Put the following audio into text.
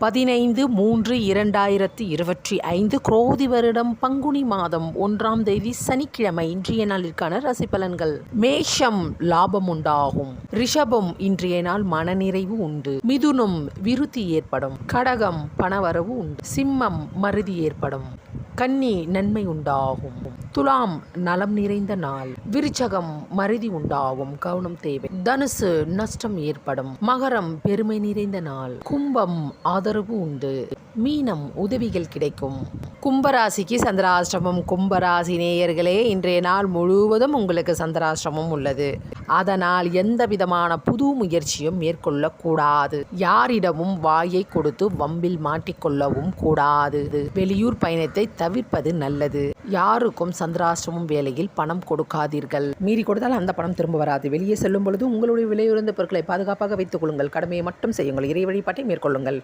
பதினைந்து மூன்று இரண்டாயிரத்தி இருபத்தி ஐந்து குரோதி வருடம் பங்குனி மாதம் ஒன்றாம் தேதி சனிக்கிழமை இன்றைய நாளிற்கான ரசி பலன்கள் மேஷம் லாபம் உண்டாகும் ரிஷபம் இன்றைய நாள் மனநிறைவு உண்டு. மிதுனம் விருத்தி ஏற்படும். கடகம் பணவரவு உண்டு. சிம்மம் மருதி ஏற்படும். கன்னி நன்மை உண்டாகும். துலாம் நலம் நிறைந்த நாள். விருச்சகம் மருதி உண்டாகும் கவனம் தேவை. தனுசு நஷ்டம் ஏற்படும். மகரம் பெருமை நிறைந்த நாள். கும்பம் ஆதரவு உண்டு. மீனம் உதவிகள் கிடைக்கும். கும்பராசிக்கு சந்திராஷ்டமம். கும்பராசி நேயர்களே இன்றைய நாள் முழுவதும் உங்களுக்கு சந்திராஷ்டமம் உள்ளது. அதனால் எந்த விதமான புது முயற்சியும் மேற்கொள்ளக்கூடாது. யாரிடமும் வாயை கொடுத்து வம்பில் மாட்டிக்கொள்ளவும் கூடாது. வெளியூர் பயணத்தை தவிர்ப்பது நல்லது. யாருக்கும் சந்திராஷ்டமம் வேலையில் பணம் கொடுக்காதீர்கள். மீறி கொடுத்தால் அந்த பணம் திரும்ப வராது. வெளியே செல்லும் பொழுது உங்களுடைய விலையுறந்த பொருட்களை பாதுகாப்பாக வைத்துக் கொள்ளுங்கள். கடமையை மட்டும் செய்யுங்கள். இறை வழிபாட்டை மேற்கொள்ளுங்கள்.